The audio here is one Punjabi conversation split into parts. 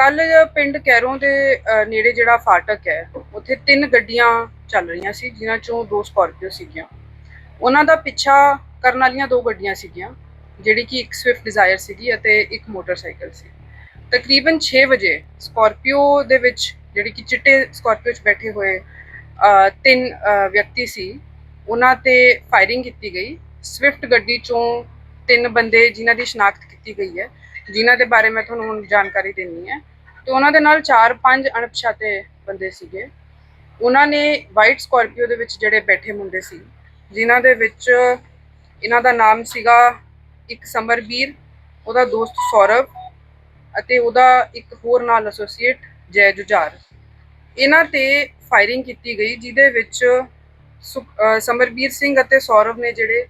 ਕੱਲ ਪਿੰਡ ਕੈਰੋਂ ਦੇ ਅ, ਨੇੜੇ ਜਿਹੜਾ ਫਾਟਕ ਹੈ ਉੱਥੇ ਤਿੰਨ ਗੱਡੀਆਂ ਚੱਲ ਰਹੀਆਂ ਸੀ ਜਿਨ੍ਹਾਂ ਚੋਂ ਦੋ ਸਕਾਰਪੀਓ ਸੀਗੀਆਂ। ਉਹਨਾਂ ਦਾ ਪਿੱਛਾ ਕਰਨ ਵਾਲੀਆਂ ਦੋ ਗੱਡੀਆਂ ਸੀਗੀਆਂ ਜਿਹੜੀ ਕਿ ਇੱਕ ਸਵਿਫਟ ਡਿਜ਼ਾਇਰ ਸੀਗੀ ਅਤੇ ਇੱਕ ਮੋਟਰਸਾਈਕਲ ਸੀ। ਤਕਰੀਬਨ 6 ਵਜੇ ਸਕਾਰਪੀਓ ਦੇ ਵਿੱਚ ਜਿਹੜੀ ਕਿ ਚਿੱਟੇ ਸਕਾਰਪੀਓ 'ਚ ਬੈਠੇ ਹੋਏ ਅ, ਤਿੰਨ ਅ, ਵਿਅਕਤੀ ਸੀ ਉਹਨਾਂ ਤੇ ਫਾਇਰਿੰਗ ਕੀਤੀ ਗਈ। ਸਵਿਫਟ ਗੱਡੀ ਚੋਂ ਤਿੰਨ ਬੰਦੇ ਜਿਨ੍ਹਾਂ ਦੀ ਸ਼ਨਾਖਤ ਕੀਤੀ ਗਈ ਹੈ ਜਿਨ੍ਹਾਂ ਦੇ ਬਾਰੇ ਮੈਂ ਤੁਹਾਨੂੰ ਹੁਣ ਜਾਣਕਾਰੀ ਦੇਣੀ ਹੈ। ਤੇ ਉਹਨਾਂ ਦੇ ਨਾਲ 4-5 ਅਣਪਛਾਤੇ ਬੰਦੇ ਸੀਗੇ। ਉਹਨਾਂ ਨੇ ਵਾਈਟ ਸਕਾਰਪੀਓ ਦੇ ਵਿੱਚ ਜਿਹੜੇ ਬੈਠੇ ਮੁੰਡੇ ਸੀ, ਜਿਨ੍ਹਾਂ ਦੇ ਵਿੱਚ ਇਹਨਾਂ ਦਾ ਨਾਮ ਸੀਗਾ ਇੱਕ ਸਮਰਬੀਰ, ਉਹਦਾ ਦੋਸਤ ਸੌਰਵ ਅਤੇ ਉਹਦਾ ਇੱਕ ਹੋਰ ਨਾਲ ਐਸੋਸੀਏਟ ਜੈ ਜੁਝਾਰ ਇਹਨਾਂ ਤੇ ਫਾਇਰਿੰਗ ਕੀਤੀ ਗਈ, ਜਿਹਦੇ ਵਿੱਚ ਸੁਖ- ਸਿੰਘ ਅਤੇ ਸੌਰਵ ਨੇ ਜਿਹੜੇ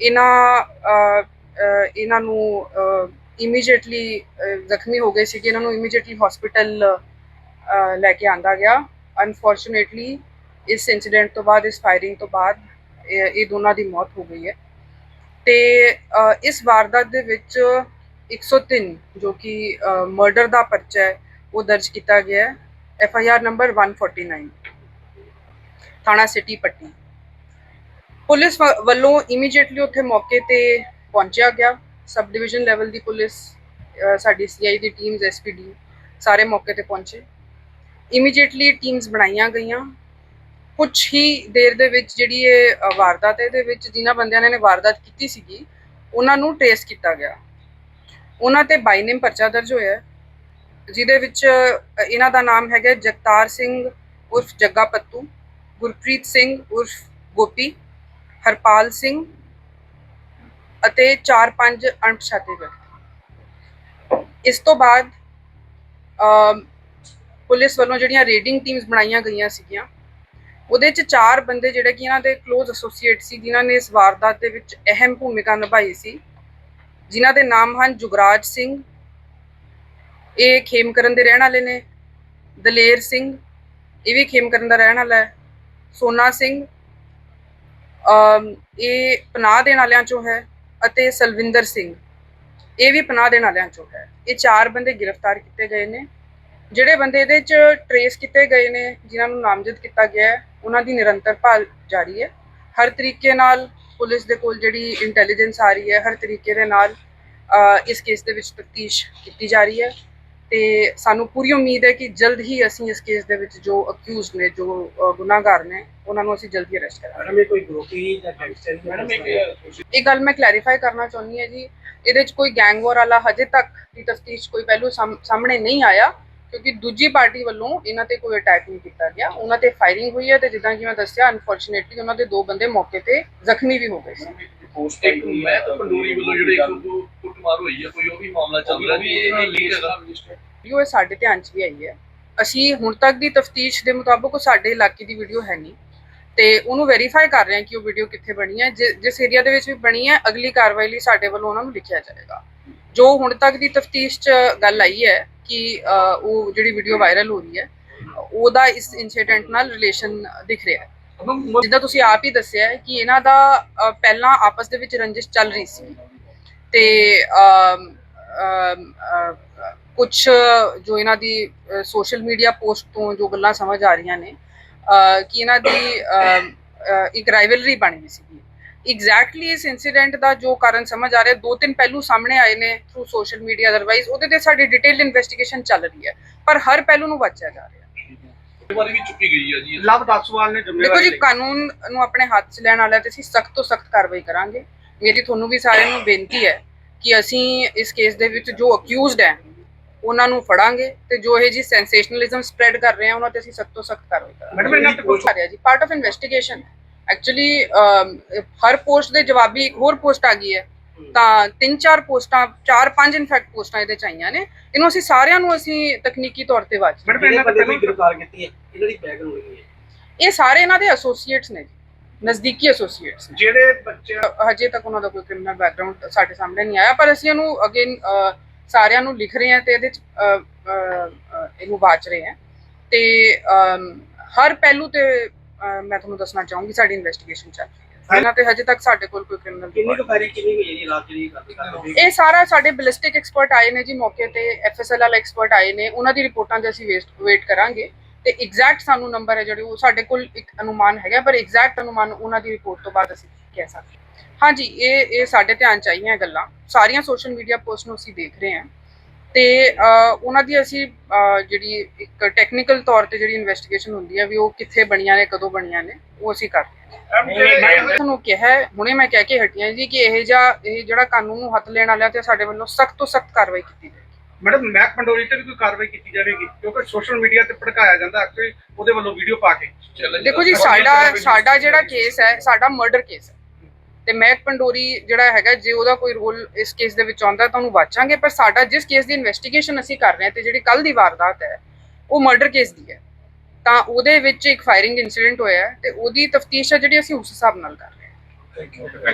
ਇਹਨਾਂ ਇਹਨਾਂ ਨੂੰ ਇਮੀਡੀਏਟਲੀ ਜ਼ਖਮੀ ਹੋ ਗਏ ਸੀ ਕਿ ਇਹਨਾਂ ਨੂੰ ਇਮੀਡੀਏਟਲੀ ਹਸਪੀਟਲ ਲੈ ਕੇ ਆਂਦਾ ਗਿਆ। ਅਨਫੋਰਚੂਨੇਟਲੀ ਇਸ ਇਨਸੀਡੈਂਟ ਤੋਂ ਬਾਅਦ, ਇਸ ਫਾਇਰਿੰਗ ਤੋਂ ਬਾਅਦ, ਇਹ ਇਹ ਦੋਨਾਂ ਦੀ ਮੌਤ ਹੋ ਗਈ ਹੈ। ਤੇ ਇਸ ਵਾਰਦਾਤ ਦੇ ਵਿੱਚ 103 ਜੋ ਕਿ ਮਰਡਰ ਦਾ ਪਰਚਾ ਹੈ, ਉਹ ਦਰਜ ਕੀਤਾ ਗਿਆ ਹੈ। ਐਫ ਆਈ ਆਰ ਨੰਬਰ 149 ਥਾਣਾ ਸਿਟੀ ਪੱਟੀ। ਪੁਲਿਸ ਵ- ਵੱਲੋਂ ਇਮੀਡੀਏਟਲੀ ਉੱਥੇ ਮੌਕੇ ਤੇ ਪਹੁੰਚਿਆ ਗਿਆ। ਸਬ ਡਿਵੀਜ਼ਨ ਲੈਵਲ ਦੀ ਪੁਲਿਸ ਅਹ, ਸਾਡੀ ਸੀਆਈ ਦੀ ਟੀਮਸ ਐਸਪੀਡੀ ਸਾਰੇ ਮੌਕੇ ਤੇ ਪਹੁੰਚੇ। ਇਮੀਡੀਏਟਲੀ ਟੀਮਸ ਬਣਾਈਆਂ ਗਈਆਂ। ਕੁਝ ਹੀ ਦੇਰ ਦੇ ਵਿੱਚ ਜਿਹੜੀ ਇਹ ਵਾਰਦਾਤ ਹੈ ਇਹਦੇ ਵਿੱਚ ਜਿਨ੍ਹਾਂ ਬੰਦਿਆਂ ਨੇ ਵਾਰਦਾਤ ਕੀਤੀ ਸੀਗੀ ਉਹਨਾਂ ਨੂੰ ਟ੍ਰੇਸ ਕੀਤਾ ਗਿਆ। ਉਹਨਾਂ ਤੇ ਬਾਈ ਨੇਮ ਪਰਚਾ ਦਰਜ ਹੋਇਆ ਜਿਹਦੇ ਵਿੱਚ ਇਹਨਾਂ ਦਾ ਨਾਮ ਹੈਗਾ ਜਗਤਾਰ ਸਿੰਘ ਉਰਫ ਜੱਗਾ ਪੱਤੂ ਗੁਰਪ੍ਰੀਤ ਸਿੰਘ ਉਰਫ ਗੋਪੀ ਹਰਪਾਲ ਸਿੰਘ ਅਤੇ 4-5 ਅਣਪਛਾਤੇ ਵਿਅਕਤੀ। ਇਸ ਤੋਂ ਬਾਅਦ ਪੁਲਿਸ ਵੱਲੋਂ ਜਿਹੜੀਆਂ ਰੇਡਿੰਗ ਟੀਮਸ ਬਣਾਈਆਂ ਗਈਆਂ ਸੀਗੀਆਂ, ਉਹਦੇ ਚ ਚਾਰ ਬੰਦੇ ਜਿਹੜੇ ਕਿ ਇਹਨਾਂ ਦੇ ক্লোਜ਼ ਐਸੋਸੀਏਟ ਸੀ, ਜਿਨ੍ਹਾਂ ਨੇ ਇਸ ਵਾਰਦਾਤ ਦੇ ਵਿੱਚ ਅਹਿਮ ਭੂਮਿਕਾ ਨਿਭਾਈ ਸੀ, ਜਿਨ੍ਹਾਂ ਦੇ ਨਾਮ ਹਨ ਜੁਗਰਾਜ ਸਿੰਘ, ਇਹ ਖੇਮਕਰਨ ਦੇ ਰਹਿਣ ਵਾਲੇ ਨੇ, ਦਲੇਰ ਸਿੰਘ, ਇਹ ਵੀ ਖੇਮਕਰਨ ਦਾ ਰਹਿਣ ਵਾਲਾ ਹੈ, ਸੋਨਾ ਸਿੰਘ ਇਹ ਪਨਾਹ ਦੇਣ ਵਾਲਿਆਂ ਚੋਂ ਹੈ ਅਤੇ ਸਲਵਿੰਦਰ ਸਿੰਘ। ਇਹ ਵੀ ਪਨਾਹ ਦੇਣ ਵਾਲਿਆਂ ਚੋਂ ਹੈ। ਇਹ ਚਾਰ ਬੰਦੇ ਗ੍ਰਿਫਤਾਰ ਕੀਤੇ ਗਏ ਨੇ। ਜਿਹੜੇ ਬੰਦੇ ਇਹਦੇ ਚ ਟਰੇਸ ਕੀਤੇ ਗਏ ਨੇ, ਜਿਨ੍ਹਾਂ ਨੂੰ ਨਾਮਜ਼ਦ ਕੀਤਾ ਗਿਆ ਹੈ, ਉਹਨਾਂ ਦੀ ਨਿਰੰਤਰ ਭਾਲ ਜਾਰੀ ਹੈ। ਹਰ ਤਰੀਕੇ ਨਾਲ ਪੁਲਿਸ ਦੇ ਕੋਲ ਜਿਹੜੀ ਇੰਟੈਲੀਜੈਂਸ ਆ ਰਹੀ ਹੈ, ਹਰ ਤਰੀਕੇ ਦੇ ਨਾਲ ਇਸ ਕੇਸ ਦੇ ਵਿੱਚ ਤਫਤੀਸ਼ ਕੀਤੀ ਜਾ ਰਹੀ ਹੈ। ਤੇ ਸਾਨੂੰ ਪੂਰੀ ਉਮੀਦ ਹੈ ਕਿ ਜਲਦ ਹੀ ਅਸੀਂ ਇਸ ਕੇਸ ਦੇ ਵਿੱਚ ਜੋ ਅਕਿਊਜ਼ਡ ਨੇ ਜੋ ਗੁਨਾਹਗਾਰ ਨੇ ਉਹਨਾਂ ਨੂੰ ਅਸੀਂ ਜਲਦੀ ਅਰੈਸਟ ਕਰਾਂਗੇ। ਮੈਡਮ ਇਹ ਕੋਈ ਗਰੋਕੀ ਜਾਂ ਗੈਂਗਸਟਰ ਮੈਡਮ ਇੱਕ ਇਹ ਗੱਲ ਮੈਂ ਕਲੈਰੀਫਾਈ ਕਰਨਾ ਚਾਹੁੰਦੀ ਹਾਂ ਜੀ ਇਹਦੇ 'ਚ ਕੋਈ ਗੈਂਗ ਵਾਰ ਵਾਲਾ ਹਜੇ ਤੱਕ ਦੀ ਤਫਤੀਸ਼ ਕੋਈ ਪਹਿਲੂ ਸਾਹਮ- ਸਾਹਮਣੇ ਨਹੀਂ ਆਇਆ ਕਿਉਂਕਿ ਦੂਜੀ ਪਾਰਟੀ ਵੱਲੋਂ ਇਹਨਾਂ ਤੇ ਕੋਈ ਅਟੈਕ ਨਹੀਂ ਕੀਤਾ ਗਿਆ। ਉਹਨਾਂ ਤੇ ਫਾਇਰਿੰਗ ਹੋਈ ਹੈ ਤੇ ਜਿੱਦਾਂ ਕਿ ਮੈਂ ਦੱਸਿਆ ਅਨਫੋਰਚੂਨੇਟਲੀ ਉਹਨਾਂ ਦੇ ਦੋ ਬੰਦੇ ਮੌਕੇ ਤੇ ਜ਼ਖਮੀ ਵੀ ਹੋ ਗਏ ਸੀ। ਪੋਸਟ ਇੱਕ ਮੈਂ ਤਾਂ ਪੰਡੂਰੀ ਵੱਲੋਂ ਜਿਹੜੇ 102 ਕੁੱਟਮਾਰ ਹੋਈ ਹੈ ਕੋਈ ਉਹ ਵੀ ਮਾਮਲਾ ਚੱਲ ਰਿਹਾ ਵੀ ਇਹ ਲੀਕ ਹੈਗਾ ਵੀਡੀਓ ਇਹ ਸਾਡੇ ਧਿਆਨ 'ਚ ਵੀ ਆਈ ਹੈ। ਅਸੀਂ ਹੁਣ ਤੱਕ ਦੀ ਤਫਤੀਸ਼ ਦੇ ਮੁਤਾਬਕ ਉਹ ਸਾਡੇ ਇਲਾਕੇ ਦੀ ਵੀਡੀਓ ਹੈ ਨਹੀਂ। ਤੇ ਉਹਨੂੰ ਵੈਰੀਫਾਈ ਕਰ ਰਹੇ ਹਾਂ ਕਿ ਉਹ ਵੀਡੀਓ ਕਿੱਥੇ ਬਣੀ ਹੈ। ਜਿਸ ਏਰੀਆ ਦੇ ਵਿੱਚ ਵੀ ਬਣੀ ਹੈ ਅਗਲੀ ਕਾਰਵਾਈ ਲਈ ਸਾਡੇ ਵੱਲੋਂ ਉਹਨਾਂ ਨੂੰ ਲਿਖਿਆ ਜਾਏਗਾ। ਜੋ ਹੁਣ ਤੱਕ ਦੀ ਤਫਤੀਸ਼ 'ਚ ਗੱਲ ਆਈ ਹੈ ਕਿ ਉਹ ਜਿਹੜੀ ਵੀਡੀਓ ਵਾਇਰਲ ਹੋ ਰਹੀ ਹੈ ਉਹਦਾ ਇਸ ਇਨਸੀਡੈਂਟ ਨਾਲ ਰਿਲੇਸ਼ਨ ਦਿਖ ਰਿਹਾ ਹੈ। ਜਿੱਦਾਂ ਤੁਸੀਂ ਆਪ ਹੀ ਦੱਸਿਆ ਹੈ ਕਿ ਇਹਨਾਂ ਦਾ ਅ, ਪਹਿਲਾਂ ਆਪਸ ਦੇ ਵਿੱਚ ਰੰਜਿਸ਼ ਚੱਲ ਰਹੀ ਸੀ। ਤੇ ਅਮ, ਕੁਝ ਜੋ ਇਹਨਾਂ ਦੀ ਸੋਸ਼ਲ ਮੀਡੀਆ ਪੋਸਟ ਤੋਂ ਜੋ ਗੱਲਾਂ ਸਮਝ ਆ ਰਹੀਆਂ ਨੇ ਅ, ਕਿ ਇਹਨਾਂ ਦੀ ਅਮ, ਅ, ਇੱਕ ਰਾਈਵਲਰੀ ਬਣ ਗਈ ਸੀ। ਐਗਜ਼ੈਕਟਲੀ ਇਸ ਇਨਸੀਡੈਂਟ ਦਾ ਜੋ ਕਾਰਨ ਸਮਝ ਆ ਰਿਹਾ ਦੋ ਤਿੰਨ ਪਹਿਲੂ ਸਾਹਮਣੇ ਆਏ ਨੇ ਥਰੂ ਸੋਸ਼ਲ ਮੀਡੀਆ ਅਦਰਵਾਈਜ਼ ਉਹਦੇ ਤੇ ਸਾਡੀ ਡਿਟੇਲ ਇਨਵੈਸਟੀਗੇਸ਼ਨ ਚੱਲ ਰਹੀ ਹੈ। ਪਰ ਹਰ ਪਹਿਲੂ ਨੂੰ ਵਾਚਿਆ ਜਾ ਰਿਹਾ। ਹੈ ਇਹ ਵਾਰੀ ਵੀ ਚੁੱਕੀ ਗਈ ਹੈ ਜੀ ਲਵ ਦਾਸਵਾਲ ਨੇ ਦੇਖੋ ਜ਼ਿੰਮੇਵਾਰੀ ਜੀ ਲਈ। ਕਾਨੂੰਨ ਨੂੰ ਆਪਣੇ ਹੱਥ 'ਚ ਲੈਣ ਵਾਲਾ ਤੇ ਅਸੀਂ ਸਖਤ ਤੋਂ ਸਖਤ ਕਾਰਵਾਈ ਕਰਾਂਗੇ। ਮੇਰੀ ਤੁਹਾਨੂੰ ਵੀ ਸਾਰਿਆਂ ਨੂੰ ਬੇਨਤੀ ਹੈ ਕਿ ਅਸੀਂ ਇਸ ਕੇਸ ਦੇ ਵਿੱਚ ਜੋ ਅਕਿਊਜ਼ਡ ਹੈ ਉਹਨਾਂ ਨੂੰ ਫੜਾਂਗੇ ਤੇ ਜੋ ਇਹ ਜੀ ਸੈਂਸੇਸ਼ਨਲਿਜ਼ਮ ਸਪਰੈਡ ਕਰ ਰਹੇ ਆ ਉਹਨਾਂ ਤੇ ਅਸੀਂ ਸਖਤ ਤੋਂ ਸਖਤ ਕਾਰਵਾਈ ਕਰਾਂਗੇ। ਮੈਡਮ ਇਹਨਾਂ ਤੇ ਕੁਝ ਆ ਰਿਹਾ ਜੀ ਪਾਰਟ ਆਫ ਇਨਵੈਸਟੀਗੇਸ਼ਨ ਐਕਚੁਅਲੀ ਹਰ ਪੋਸਟ ਦੇ ਜਵਾਬੀ ਇੱਕ ਹੋਰ ਪੋਸਟ ਆ ਗਈ ਹੈ। ਤਾਂ ਤਿੰਨ ਚਾਰ ਪੋਸਟਾਂ ਚਾਰ ਪੰਜ ਇਨਫੈਕਟ ਪੋਸਟਾਂ ਇਹਦੇ ਚ ਆਈਆਂ ਨੇ। ਇਹਨੂੰ ਅਸੀਂ ਸਾਰਿਆਂ ਨੂੰ ਅਸੀਂ ਤਕਨੀਕੀ ਤੌਰ ਤੇ ਵਾਚ ਮੈਡਮ ਜਿਹੜੇ ਇਹਨਾਂ ਬੰਦੇ ਤੇ ਨੂੰ ਗ੍ਰਿਫਤਾਰ ਕੀਤੀ ਹੈ? ਇਹਨਾਂ ਦੀ ਬੈਗ ਹੋਣੀ ਹੈ। ਇਹ ਸਾਰੇ ਇਹਨਾਂ ਦੇ ਐਸੋਸੀਏਟਸ ਨੇ ਨਜ਼ਦੀਕੀ ਐਸੋਸੀਏਟਸ ਜਿਹੜੇ ਬੱਚੇ ਹਜੇ ਤੱਕ ਉਹਨਾਂ ਦਾ ਕੋਈ ਕ੍ਰਿਮੀਨਲ ਬੈਕਗ੍ਰਾਉਂਡ ਸਾਡੇ ਸਾਹਮਣੇ ਨਹੀਂ ਆਇਆ ਪਰ ਅਸੀਂ ਇਹਨੂੰ ਅਗੇਨ ਸਾਰਿਆਂ ਨੂੰ ਲਿਖ ਰਹੇ ਹਾਂ ਤੇ ਇਹਦੇ ਚ ਇਹਨੂੰ ਵਾਚ ਰਹੇ ਹਾਂ। ਤੇ ਹਰ ਪਹਿਲੂ ਤੇ ਮੈਂ ਤੁਹਾਨੂੰ ਦੱਸਣਾ ਚਾਹੂੰਗੀ ਸਾਡੀ ਇਨਵੈਸਟੀਗੇਸ਼ਨ ਚੱਲ ਰਹੀ ਹੈ। ਇਹਨਾਂ ਤੇ ਹਜੇ ਤੱਕ ਸਾਡੇ ਕੋਲ ਕੋਈ ਕ੍ਰਿਮੀਨਲ ਕਿੰਨੀ ਕੁ ਫਾਇਰਿੰਗ ਕਿੰਨੀ ਹੋਈ ਹੈ ਜੀ ਰਾਤ ਜਿਹੜੀ ਗੱਲ ਕਰ ਰਹੇ ਇਹ ਸਾਰਾ ਸਾਡੇ ਬਲਿਸਟਿਕ ਐਕਸਪਰਟ ਆਏ ਨੇ ਜੀ ਮੌਕੇ ਤੇ ਐਫਐਸਐਲ ਵਾਲੇ ਐਕਸਪਰਟ ਆਏ ਨੇ ਉਹਨਾਂ ਦੀ ਰਿਪੋਰਟਾਂ ਦੇ ਅਸੀਂ ਵੇਟ ਕਰਾਂਗੇ ਤੇ ਐਗਜ਼ੈਕਟ ਸਾਨੂੰ ਨੰਬਰ ਹੈ ਜਿਹੜੇ ਉਹ ਸਾਡੇ ਕੋਲ ਇੱਕ ਅਨੁਮਾਨ ਹੈਗਾ ਪਰ ਐਗਜ਼ੈਕਟ ਅਨੁਮਾਨ ਉਹਨਾਂ ਦੀ ਰਿਪੋਰਟ ਤੋਂ ਬਾਅਦ ਅਸੀਂ ਕਹਿ ਸਕਦੇ। ਹਾਂਜੀ ਇਹ ਇਹ ਸਾਡੇ ਧਿਆਨ ਚ ਆਈਆਂ ਗੱਲਾਂ। ਸਾਰੀਆਂ ਸੋਸ਼ਲ ਮੀਡੀਆ ਪੋਸਟ ਨੂੰ ਅਸੀਂ ਦੇਖ ਰਹੇ ਹਾਂ। ਤੇ ਉਹਨਾਂ ਦੀ ਅਸੀਂ ਜਿਹੜੀ ਇੱਕ ਟੈਕਨੀਕਲ ਤੌਰ ਤੇ ਜਿਹੜੀ ਇਨਵੈਸਟੀਗੇਸ਼ਨ ਹੁੰਦੀ ਹੈ ਵੀ ਉਹ ਕਿੱਥੇ ਬਣੀਆਂ ਨੇ ਕਦੋਂ ਬਣੀਆਂ ਨੇ ਉਹ ਅਸੀਂ ਕਰ ਰਹੇ ਹਾਂ ਮੈਂ ਤੁਹਾਨੂੰ ਕਿਹਾ ਹੈ, ਹੁਣੇ ਮੈਂ ਕਹਿ ਕੇ ਹਟੀਆਂ ਜੀ ਕਿ ਇਹ ਜਿਹਾ ਇਹ ਜਿਹੜਾ ਕਾਨੂੰਨ ਨੂੰ ਹੱਥ ਲੈਣ ਵਾਲਿਆਂ ਤੇ ਸਾਡੇ ਵੱਲੋਂ ਸਖਤ ਤੋਂ ਸਖਤ ਕਾਰਵਾਈ ਕੀਤੀ ਜਾਏਗੀ। ਮੈਡਮ ਮੈਕ ਪੰਡੋਰੀ ਤੇ ਵੀ ਕੋਈ ਕਾਰਵਾਈ ਕੀਤੀ ਜਾਵੇਗੀ ਕਿਉਂਕਿ ਸੋਸ਼ਲ ਮੀਡੀਆ ਤੇ ਭੜਕਾਇਆ ਜਾਂਦਾ ਐਕਚੁਅਲੀ ਉਹਦੇ ਵੱਲੋਂ ਵੀਡੀਓ ਪਾ ਕੇ। ਦੇਖੋ ਜੀ ਸਾਡਾ ਸਾਡਾ ਜਿਹੜਾ ਕੇਸ ਹੈ ਸਾਡਾ ਮਰਡਰ ਕੇਸ ਹੈ। ਤੇ ਮਹਿਕ ਪੰਡੋਰੀ ਜਿਹੜਾ ਹੈਗਾ, ਜੇ ਉਹਦਾ ਕੋਈ ਰੋਲ ਇਸ ਕੇਸ ਦੇ ਵਿੱਚ ਆਉਂਦਾ, ਤਾਂ ਉਹਨੂੰ ਵਾਚਾਂਗੇ। ਪਰ ਸਾਡਾ ਜਿਸ ਕੇਸ ਦੀ ਇਨਵੈਸਟੀਗੇਸ਼ਨ ਅਸੀਂ ਕਰ ਰਹੇ ਹਾਂ ਤੇ ਜਿਹੜੀ ਕੱਲ ਦੀ ਵਾਰਦਾਤ ਹੈ, ਉਹ ਮਰਡਰ ਕੇਸ ਦੀ ਹੈ। ਤਾਂ ਉਹਦੇ ਵਿੱਚ ਇੱਕ ਫਾਇਰਿੰਗ ਇਨਸੀਡੈਂਟ ਹੋਇਆ ਹੈ ਤੇ ਉਹਦੀ ਤਫਤੀਸ਼ ਹੈ ਜਿਹੜੀ ਅਸੀਂ ਉਸ ਹਿਸਾਬ ਨਾਲ ਕਰ ਰਹੇ ਹਾਂ।